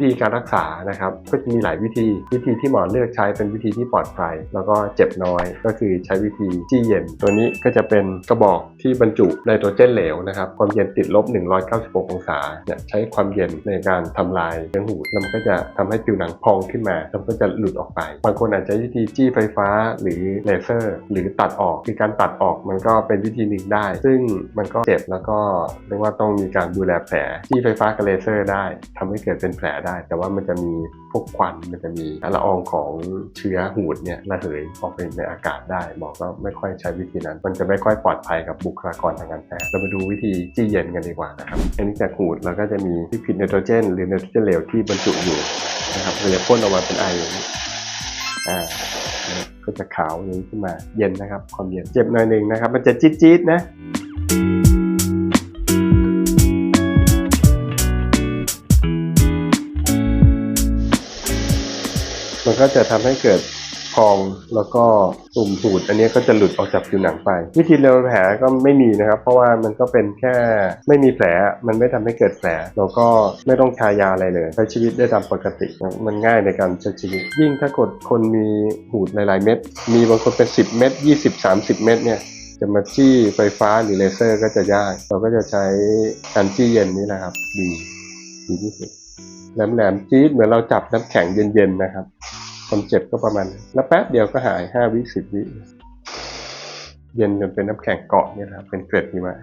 วิธีการรักษานะครับก็จะมีหลายวิธี วิธีที่หมอเลือกใช้เป็นวิธีที่ปลอดภัย แล้วก็เจ็บน้อยก็คือใช้วิธีจี้เย็น ตัวนี้ก็จะเป็นกระบอกที่บรรจุไนโตรเจนเหลวนะครับความเย็นติดลบ 196 องศาเนี่ยใช้ความเย็นในการทำลายเนื้อหูแล้วมันก็จะทำให้ผิวหนังพองขึ้นมาแล้วก็จะหลุดออกไป บางคนอาจจะใช้วิธีจี้ไฟฟ้าหรือเลเซอร์ หรือตัดออกคือการตัดออกมันก็เป็นวิธีหนึ่งได้ ซึ่งมันก็เจ็บแล้วก็เรียกว่าต้องมีการดูแลแผลจี้ไฟฟ้ากับเลเซอร์ได้ทำให้เกิดเป็นแผลได้แต่ว่ามันจะมีพวกควันมันจะมีละอองของเชื้อหูดเนี่ยระเหยออกไปในอากาศได้หมอก็ไม่ค่อยใช้วิธีนั้น มันจะไม่ค่อยปลอดภัยกับบุคลากรทางการแพทย์เรามาดูวิธีจี้เย็นกันดีกว่านะครับอันนี้จากหูดเราก็จะมีที่ผิดไนโตรเจน หรือไนโตรเจนเหลวที่บรรจุอยู่นะครับเราจะพ่นออกมาเป็นไออย่างนี้อ่าก็จะขาวอย่างนี้ขึ้นมาเย็นนะครับความเย็นเจ็บหน่อยหนึ่งนะครับ มันจะจี๊ดจี๊ดๆนะ มันก็จะทำให้เกิดพองแล้วก็ตุ่มหูด อันนี้ก็จะหลุดออกจากผิวหนังไป วิธีเร็วแผลก็ไม่มีนะครับ เพราะว่ามันก็เป็นแค่ไม่มีแผลมันไม่ทำให้เกิดแผลแล้วก็ไม่ต้องทายาอะไรเลยใช้ชีวิตได้ตามปกติ มันง่ายในการใช้ชีวิต ยิ่งถ้ากดคนมีหูดหลาย ๆ เม็ดมีบางคนเป็น 10 เม็ด20 30 เม็ดเนี่ยจะมาจี้ไฟฟ้าหรือเลเซอร์ก็จะยาก เราก็จะใช้การจี้เย็นนี่แหละครับ ดีดีที่สุดแหลมๆจี๊ดเหมือนเราจับน้ำแข็งเย็นๆนะครับ คนเจ็บก็ประมาณนั้นแล้วแป๊บเดียวก็หายห้าวิสิบวิ เย็นจนเป็นน้ำแข็งเกาะเนี่ยครับเป็นเกล็ดหิมะ